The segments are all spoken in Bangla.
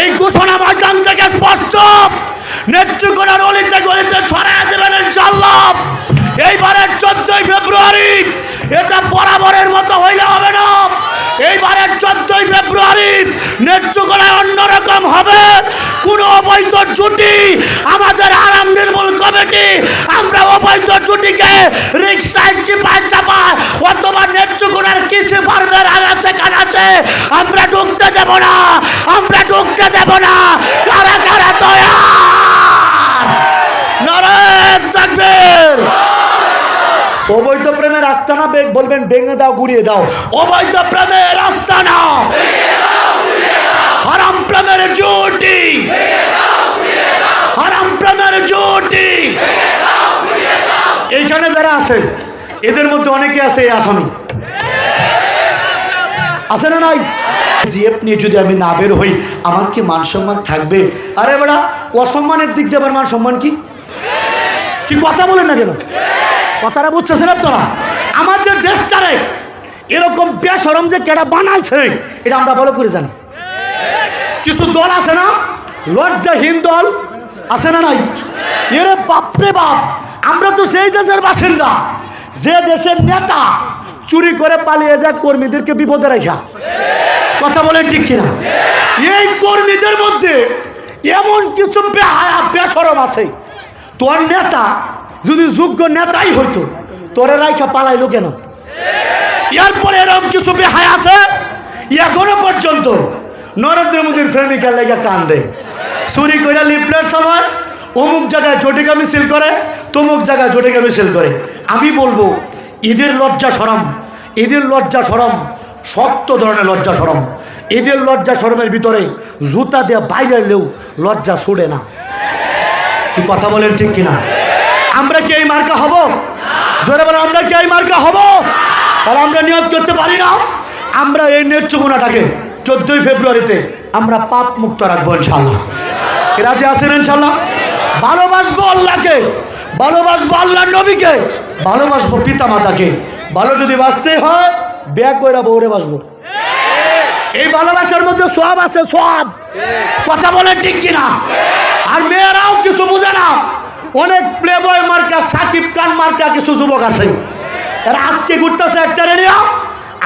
এই ঘোষণা ময়দান থেকে স্পষ্ট। নেত্রকোনার অলিতে গলিতে ছড়ায় দেবেন ইনশাল্লাহ এইবারের চোদ্দই ফেব্রুয়ারি, এটা বরাবরের মতো হইলে হবে না। এইবারের চোদ্দই ফেব্রুয়ারি নেত্রকোনায় অন্যরকম হবে। কোনো অবৈধ ছুটি আমাদের আরাম নির্মূল কমিটি আমরা অবৈধ ছুটিকে রিক্সায় কানাচে আমরা ঢুকতে দেব না আমরা ঢুকতে দেব না। কারা কারা নারায়ণ থাকবেন অবৈধ প্রেমের আস্তানা বলবেন ভেঙে দাও গুড়িয়ে দাও। অবৈধ প্রেমের রাস্তা না হারাম প্রেমের জুটি। হারাম প্রেমের জুটি। এইখানে যারা আছে এদের মধ্যে অনেকে আছে এই আসামি। আছে না নাই? জিএফ নিয়ে যদি আমি না বের হই, আমার কি মান সম্মান থাকবে? আরে বেড়া, অসম্মানের দিক দিয়ে আমার মান সম্মান কি? কি কথা বলেন না কেন? কথাটা বুঝতেছেন আপনারা? আমাদের দেশটারে এরকম বেসরম যে কেটা বানাইছে, এটা আমরা ভালো করে জানি। কিছু দল আছে না? লজ্জা লজ্জাহীন দল আছে না নাই? এরে বাপরে বাপ, আমরা তো সেই দেশের বাসিন্দা। যে দেশের নেতা চুরি করে পালিয়ে যায় কর্মীদেরকে বিপদে রেখা কথা বলেন ঠিক কিনা? এই কর্মীদের মধ্যে এমন কিছু বেসরম আছে। তোর নেতা, যদি যোগ্য নেতাই হইতো, তোরে রাইখা পালাইলো কেন? এরপরে এরকম কিছু বেহায় আছে? এখনও পর্যন্ত নরেন্দ্র মোদীর প্রেমিকার লেগে কান্দে। চুরি করে লিফলেট সময় অমুক জায়গায় জটিকা মিছিল করে, তমুক জায়গায় জটিকা মিছিল করে। আমি বলব, ঈদের লজ্জা সরম। ঈদের লজ্জা সরম, শক্ত ধরনের লজ্জা সরম। এদের লজ্জা সরমের ভিতরে জুতা দিয়ে বাইরে এলেও লজ্জা ছুড়ে না। কি কথা বলেন ঠিক কিনা? আমরা কি এই মার্কা হব? জোরে বলে আমরা কি এই মার্কা হব? তাহলে আমরা নিয়ত করতে পারি না। আমরা এই নেত্রগুণাটাকে চোদ্দই ফেব্রুয়ারিতে আমরা পাপ মুক্ত রাখব ইনশাল্লাহ রাজি আছেন ইনশাল্লাহ ভালোবাসবো আল্লাহকে, ভালোবাসবো আল্লাহর নবীকে, ভালোবাসবো পিতা মাতাকে ভালো যদি বাঁচতে হয় ব্যাগ করে বউরে বাসবো এই ভালোবাসার মধ্যে সব আছে সব কথা বলে ঠিক কিনা? আর মেয়েরাও কিছু বুঝে না। অনেক প্লে বয় মার্কা, সাকিব খান মার্কা কিছু যুবক আছে। এরা আজকে ঘুরতেছে একটা রেডিয়া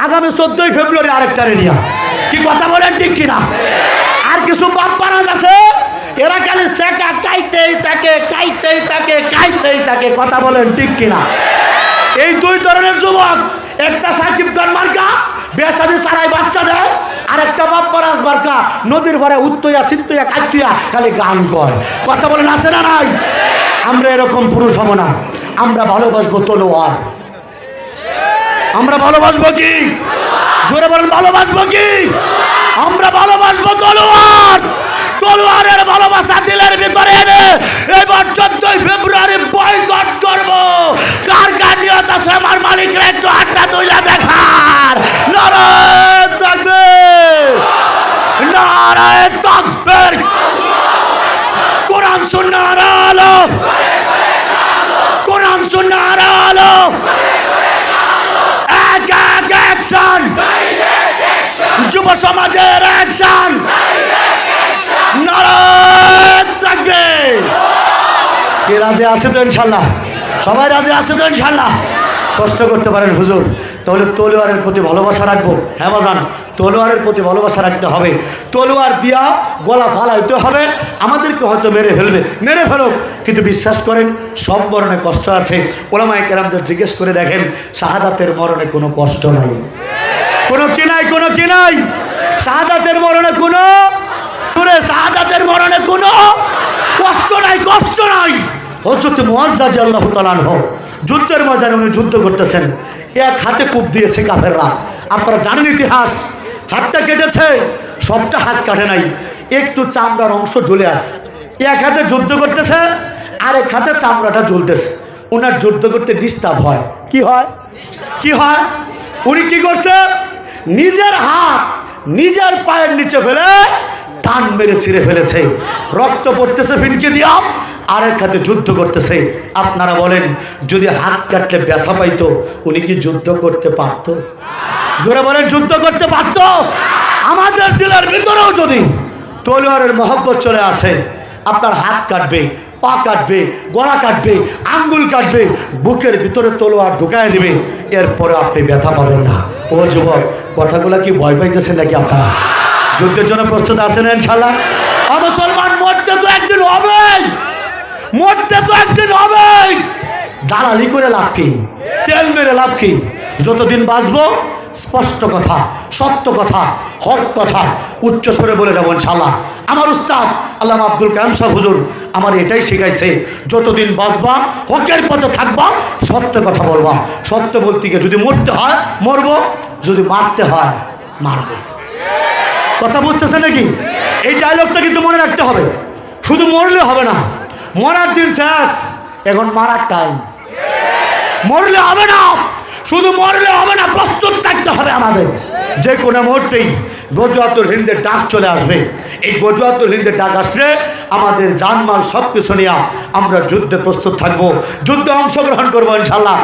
আগামী চোদ্দই ফেব্রুয়ারি আরেকটা রেডিয়া কি কথা বলেন ঠিক কিনা? আর কিছু বাপ পারাজ আছে, এরা খালি শেখা কাইতেই তাকে কাইতেই তাকে কাইতেই তাকে কথা বলেন ঠিক কিনা? ধরনের যুবক। একটা সাকিব খান মার্কা, বেসাদি সারাই বাচ্চা দেয় আর একটা বাপ্পারাজ মার্কা। নদীর ভরে উত্তইয়া সিত্তইয়া কাইতুইয়া খালি গান কয়। কথা বলেন, আছে না নাই? আমরা এরকম পুরুষ হব না। আমরা ভালোবাসবো তলোয়ার। আমরা ভালোবাসবো কি? জোরে বলেন, ভালোবাসবো কি? আমরা ভালোবাসবো তলোয়ার। তলোয়ারের ভালোবাসা দিলের ভিতরে এনে এবার একটু হাতটা তুলে দেখার। নারায়ণ থাকবে নারায়ণ থাকবে কোরআন সুন্নার আলো। কোরআন সুন্নার আলো। এক এক অ্যাকশন যুব সমাজের অ্যাকশন নারায়ণ থাকবে কে রাজে আছে তো ইনশাল্লাহ? সবাই রাজে আছে তো ইনশাল্লাহ? কষ্ট করতে পারেন হুজুর, তাহলে তলোয়ারের প্রতি ভালোবাসা রাখব। হ্যাঁ বাজান, তলোয়ারের প্রতি ভালোবাসা রাখতে হবে। তলোয়ার দিয়া গলা ফালাইতে হবে, আমাদেরকে হয়তো মেরে ফেলবে। মেরে ফেলুক, কিন্তু বিশ্বাস করেন, সব মরণে কষ্ট আছে। ওলামায় কেরামদের জিজ্ঞেস করে দেখেন, শাহাদাতের মরণে কোনো কষ্ট নাই। কোনো কি নাই, কোনো কি নাই? শাহাদাতের মরণে কোনো? শাহাদাতের মরণে কোনো? কষ্ট নাই কষ্ট নাই। হজরত মুয়াজ্জাজি আল্লাহ তালান হোক যুদ্ধের ময়দানে উনি যুদ্ধ করতেছেন। এক হাতে কূপ দিয়েছে কাফেররা। আপনারা জানেন ইতিহাস? হাতটা কেটেছে, সবটা হাত কাটে নাই। একটু চামড়ার অংশ ঝুলে আছে। এক হাতে যুদ্ধ করতেছে, আরেক হাতে চামড়াটা ঝুলতেছে ওনার যুদ্ধ করতে ডিস্টার্ব হয়। কি হয়? কি হয়? উনি কি করছে? নিজের হাত নিজের পায়ের নিচে ফেলে টান মেরে ছিঁড়ে ফেলেছে। রক্ত পড়তেছে ফিনকে দিয়া। আরেক হাতে যুদ্ধ করতেছে। আপনারা বলেন, যদি হাত কাটলে ব্যথা পাইতো, উনি কি যুদ্ধ করতে পারতো? জোরে বলেন, যুদ্ধ করতে পারতো? আমাদের দিলের ভিতরেও যদি তলোয়ারের মহব্বত চলে আসে, আপনার হাত কাটবে, পা কাটবে, গলা কাটবে, আঙ্গুল কাটবে, বুকের ভিতরে তলোয়ার ঢুকায় দিবে, এরপরে আপনি ব্যথা পাবেন না। ও যুবক, কথাগুলো কি ভয় পাইতেছেন নাকি আপনারা? যুদ্ধের জন্য প্রস্তুত আছেন ইনশাল্লাহ? মুসলমান, মরতে তো একদিন হবেই। মরতে তো একদিন হবেই। দালালি করে লাভ কি? তেল মেরে লাভ কি? যতদিন বাঁচবো, স্পষ্ট কথা, সত্য কথা, হক কথা, উচ্চ স্বরে বলে যাব ইনশাল্লাহ আমার উস্তাদ আল্লাহ আব্দুল কালাম সাহ হুজুর আমার এটাই শিখাইছে, যতদিন বাঁচবা, হকের পথে থাকবা, সত্য কথা বলবা। সত্য বলতে গিয়ে যদি মরতে হয়, মরবো, যদি মারতে হয়, মারবো। কথা বুঝতেছে নাকি? এই ডায়লগটা কিন্তু মনে রাখতে হবে। শুধু মরলে হবে না। মরার দিন শেষ। এখন মারার টাইম মরলে হবে না। শুধু মরলে হবে না, প্রস্তুত থাকতে হবে আমাদের। যে কোনো মুহূর্তেই গজুয়াতুল হিন্দের ডাক চলে আসবে। এই গজুয়াতুল হিন্দের ডাক আসলে আমাদের জানমাল সব কিছু নিয়ে আমরা যুদ্ধে প্রস্তুত থাকব। যুদ্ধে অংশগ্রহণ করব ইনশাল্লাহ।